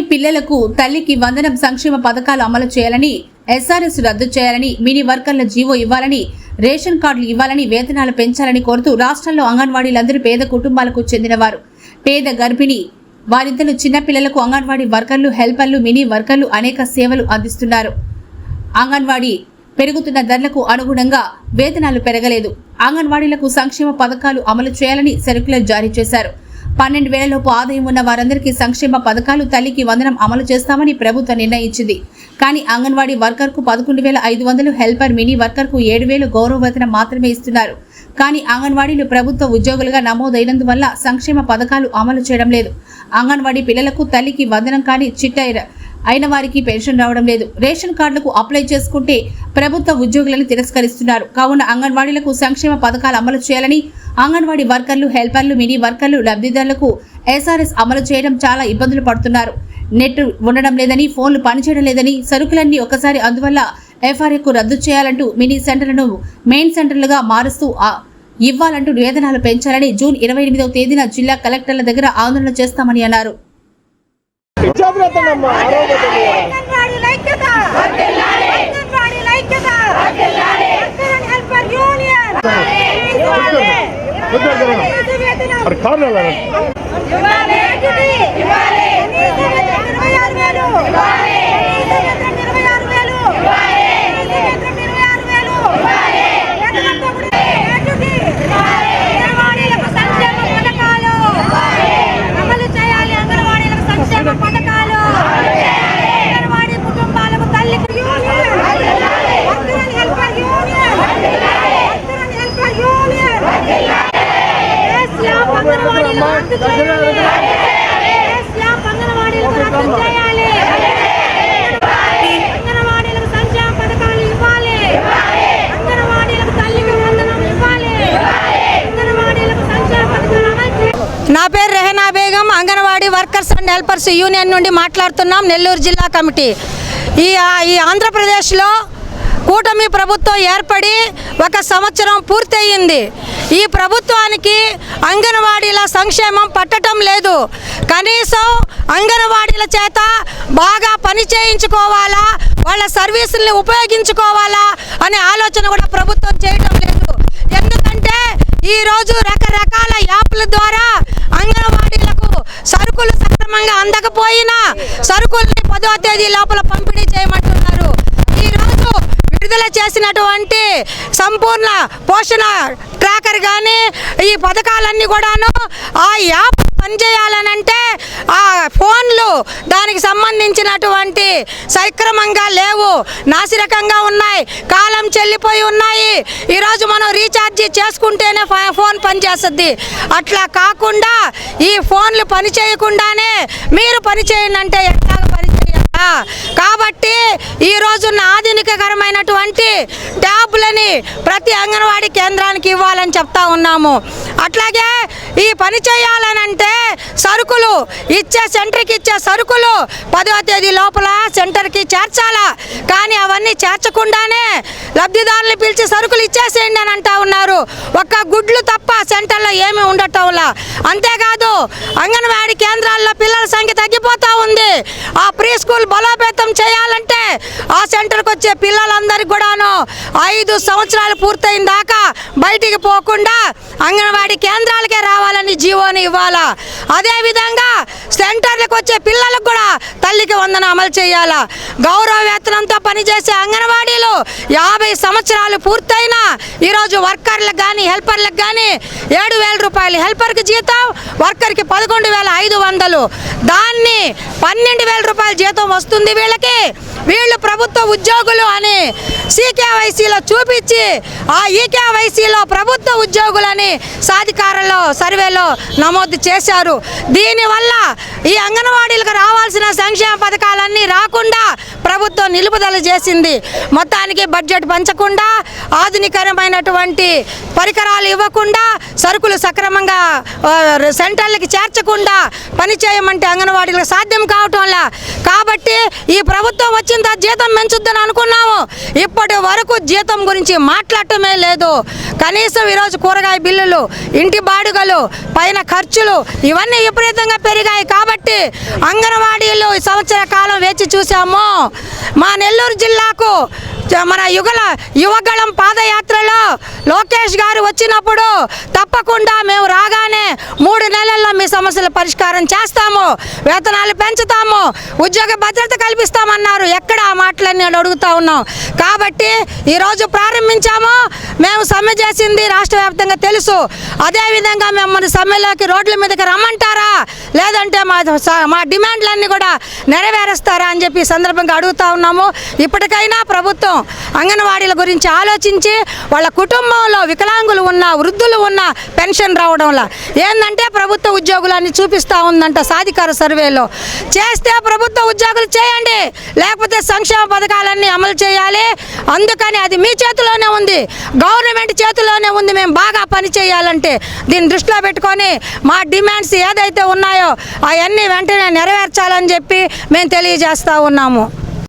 అంగన్వాడీ పిల్లలకు తల్లికి వందనం సంక్షేమ పథకాలు అమలు చేయాలని ఎస్ఆర్ఎస్ రద్దు చేయాలని మినీ వర్కర్ల జీవో ఇవ్వాలని రేషన్ కార్డులు ఇవ్వాలని వేతనాలు పెంచాలని కోరుతూ రాష్ట్రంలో అంగన్వాడీలందరూ పేద కుటుంబాలకు చెందినవారు. పేద గర్భిణి వారిద్దరు చిన్నపిల్లలకు అంగన్వాడీ వర్కర్లు హెల్పర్లు మినీ వర్కర్లు అనేక సేవలు అందిస్తున్నారు. అంగన్వాడీ పెరుగుతున్న ధరలకు అనుగుణంగా వేతనాలు పెరగలేదు. అంగన్వాడీలకు సంక్షేమ పథకాలు అమలు చేయాలని సర్క్యులర్ జారీ చేశారు. పన్నెండు వేలలోపు ఆదాయం ఉన్న వారందరికీ సంక్షేమ పథకాలు తల్లికి వందనం అమలు చేస్తామని ప్రభుత్వం నిర్ణయించింది. కానీ అంగన్వాడీ వర్కర్కు పదకొండు వేల ఐదు వందలు హెల్పర్ మినీ వర్కర్కు ఏడు వేలు గౌరవ వేతనం మాత్రమే ఇస్తున్నారు. కానీ అంగన్వాడీలు ప్రభుత్వ ఉద్యోగులుగా నమోదైనందువల్ల సంక్షేమ పథకాలు అమలు చేయడం లేదు. అంగన్వాడీ పిల్లలకు తల్లికి వందనం కానీ చిట్ట అయిన వారికి పెన్షన్ రావడం లేదు. రేషన్ కార్డులకు అప్లై చేసుకుంటే ప్రభుత్వ ఉద్యోగులను తిరస్కరిస్తున్నారు. కావున అంగన్వాడీలకు సంక్షేమ పథకాలు అమలు చేయాలని అంగన్వాడీ వర్కర్లు హెల్పర్లు మినీ వర్కర్లు లబ్ధిదారులకు ఎస్ఆర్ఎస్ అమలు చేయడం చాలా ఇబ్బందులు పడుతున్నారు నెట్ ఉండడం లేదని ఫోన్లు పనిచేయడం లేదని సరుకులన్నీ ఒకసారి అందువల్ల ఎఫ్ఆర్ఏకు రద్దు చేయాలంటూ మినీ సెంటర్లను మెయిన్ సెంటర్లుగా మారుస్తూ ఇవ్వాలంటూ వేతనాలు పెంచాలని జూన్ ఇరవై ఎనిమిదవ తేదీన జిల్లా కలెక్టర్ల దగ్గర ఆందోళన చేస్తామని అన్నారు ఆరోగ్యం అంగన్వాడీ ఐక్యత అంగన్వాడీ ఐక్యత వర్కర్ హెల్పర్ యూనియన్ మరి కార్లు వెళ్ళాలి ఇవ్వాలి ఇవ్వాలి ఇరవై ఆరు వేలు ఇరవై ఆరు వేలు ఇరవై ఆరు వేలు వేతనంతో కూడిన గ్రాట్యుటీ. అంగన్వాడీలకు సంక్షేమ పథకాలు అమలు చేయాలి అంగన్వాడీలకు సంక్షేమ పథకాలు అంగన్వాడీ కుటుంబాలకు తల్లికి union worker and helper union worker and helper union slab అంగన్వాడీలు రద్దు చేయాలి స్లాబ్ అంగన్వాడీలకు రద్దు చేయాలి అంగన్వాడీలకు సంక్షేమ పథకాలు ఇవ్వాలి అంగన్వాడీలకు తల్లికి వందనం ఇవ్వాలి అంగన్వాడీలకు సంక్షేమ పథకాలు అమలు చేయాలి నా పేరు Rehana Begum anganwadi workers and helpers union నుండి మాట్లాడుతున్నాం నెల్లూరు జిల్లా కమిటీ. ఈ ఈ ఆంధ్రప్రదేశ్లో కూటమి ప్రభుత్వం ఏర్పడి ఒక సంవత్సరం పూర్తయింది. ఈ ప్రభుత్వానికి అంగన్వాడీల సంక్షేమం పట్టడం లేదు. కనీసం అంగన్వాడీల చేత బాగా పని చేయించుకోవాలా వాళ్ళ సర్వీసుల్ని ఉపయోగించుకోవాలా అనే ఆలోచన కూడా ప్రభుత్వం చేయడం లేదు. ఎందుకంటే ఈరోజు రకరకాల యాప్ల ద్వారా సరుకులు సక్రమంగా అందకపోయినా సరుకుల్ని పదో తేదీ లోపల పంపిణీ చేయమంటున్నారు. ఈ రోజు విడుదల చేసినటువంటి సంపూర్ణ పోషణ ట్రాకర్ కానీ ఈ పథకాలన్నీ కూడాను ఆ యాప్ పనిచేయాలనంటే ఆ ఫోన్లు దానికి సంబంధించినటువంటి సక్రమంగా లేవు. నాసిరకంగా ఉన్నాయి. కాలం చెల్లిపోయి ఉన్నాయి. ఈరోజు మనం రీఛార్జ్ చేసుకుంటే ఫ- ఫోన్ పనిచేస్తుంది. అట్లా కాకుండా ఈ ఫోన్లు పని చేయకుండానే మీరు పని చేయండి అంటే ఎట్లాగ పని చేయాలా? కాబట్టి ఈ రోజున్న ఆధునికకరమైనటువంటి డబ్బులని ప్రతి అంగన్వాడీ కేంద్రానికి ఇవ్వాలని చెప్తా ఉన్నాము. అట్లాగే ఈ పని చేయాలనంటే సరుకులు ఇచ్చే సెంటర్కి ఇచ్చే సరుకులు పదవ తేదీ లోపల సెంటర్కి చేర్చాలా? కానీ అవన్నీ చేర్చకుండానే లబ్ధిదారులు పిలిచి సరుకులు ఇచ్చేసేయండి అని అంటా ఉన్నారు. ఒక్క గుడ్లు తప్ప సెంటర్లో ఏమీ ఉండటంలా? అంతేకాదు అంగన్వాడీ కేంద్రాల్లో పిల్లల సంఖ్య తగ్గిపోతూ ఉంది. ఆ ప్రీ స్కూల్ బలోపేతం చేయాలంటే ఆ సెంటర్కి వచ్చే పిల్లలందరికీ కూడాను ఐదు ఐదు సంవత్సరాలు పూర్తయిన దాకా బయటికి పోకుండా అంగన్వాడీ కేంద్రాలకే రావాలని జీవోని ఇవ్వాలా? అదేవిధంగా సెంటర్లకు వచ్చే పిల్లలకు కూడా తల్లికి వందన అమలు చేయాలా? గౌరవ వేతనంతో పనిచేసే అంగన్వాడీలు యాభై సంవత్సరాలు పూర్తయినా ఈరోజు వర్కర్లకు కానీ హెల్పర్లకు కానీ ఏడు వేల రూపాయలు. హెల్పర్కి జీతం వర్కర్కి పదకొండు వేల ఐదు వందలు. దాన్ని పన్నెండు వేల రూపాయల జీతం వస్తుంది వీళ్ళకి. వీళ్ళు ప్రభుత్వ ఉద్యోగులు అని సీకేవైసీలో చూపించి ఆ ఈకేవైసీలో ప్రభుత్వ ఉద్యోగులని సాధికారంలో సర్వేలో నమోదు చేశారు. దీనివల్ల ఈ అంగన్వాడీలకు రావాల్సిన సంక్షేమ పథకాలన్నీ రాకుండా ప్రభుత్వం నిలుపుదల చేసింది. మొత్తానికి బడ్జెట్ పంచకుండా ఆధునికరమైనటువంటి పరికరాలు ఇవ్వకుండా సరుకులు సక్రమంగా సెంటర్లకి చేర్చకుండా పని చేయమంటే అంగన్వాడీలకు సాధ్యం కావటంలా కాబట్టి ఈ ప్రభుత్వం వచ్చిన తర్వాత జీతం పెంచుద్దని అనుకున్నాము. ఇప్పటి వరకు జీతం గురించి మాట్లాడటమే లేదు. కనీసం ఈరోజు కూరగాయ బిల్లులు ఇంటి బాడుగలు పైన ఖర్చులు ఇవన్నీ విపరీతంగా పెరిగాయి. కాబట్టి అంగన్వాడీలు సంవత్సర కాలం వేచి చూసాము మా నెల్లూరు జిల్లాకు మన యుగల యువగళం పాదయాత్రలో లోకేష్ గారు వచ్చినప్పుడు తప్పకుండా మేము రాగానే మూడు నెలల్లో మీ సమస్యల పరిష్కారం చేస్తాము వేతనాలు పెంచుతాము ఉద్యోగ భద్రత కల్పిస్తామన్నారు. ఎక్కడ ఆ మాటలన్నీ అడుగుతా ఉన్నాం. కాబట్టి ఈరోజు ప్రారంభించాము. మేము సమ్మె చేసింది రాష్ట్ర వ్యాప్తంగా తెలుసు. అదేవిధంగా మిమ్మల్ని సమ్మెలోకి రోడ్ల మీదకి రమ్మంటారా? లేదంటే మా స- మా డిమాండ్లన్నీ కూడా నెరవేరుస్తారా అని చెప్పి సందర్భంగా అడుగుతా ఉన్నాము. ఇప్పటికైనా ప్రభుత్వం అంగన్వాడీల గురించి ఆలోచించి వాళ్ళ కుటుంబంలో వికలాంగులు ఉన్న వృద్ధులు ఉన్న పెన్షన్ రావడంలా ఏంటంటే ప్రభుత్వ ఉద్యోగులన్నీ చూపిస్తూ ఉందంట సాధికార సర్వేలో. చేస్తే ప్రభుత్వ ఉద్యోగులు చేయండి లేకపోతే సంక్షేమ పథకాలన్నీ అమలు చేయాలి. అందుకని అది మీ చేతిలోనే ఉంది. గవర్నమెంట్ చేతిలోనే ఉంది. మేము బాగా పని చేయాలంటే దీన్ని దృష్టిలో పెట్టుకొని మా డిమాండ్స్ ఏదైతే ఉన్నాయో అవన్నీ వెంటనే నెరవేర్చాలని చెప్పి మేము తెలియజేస్తూ ఉన్నాము.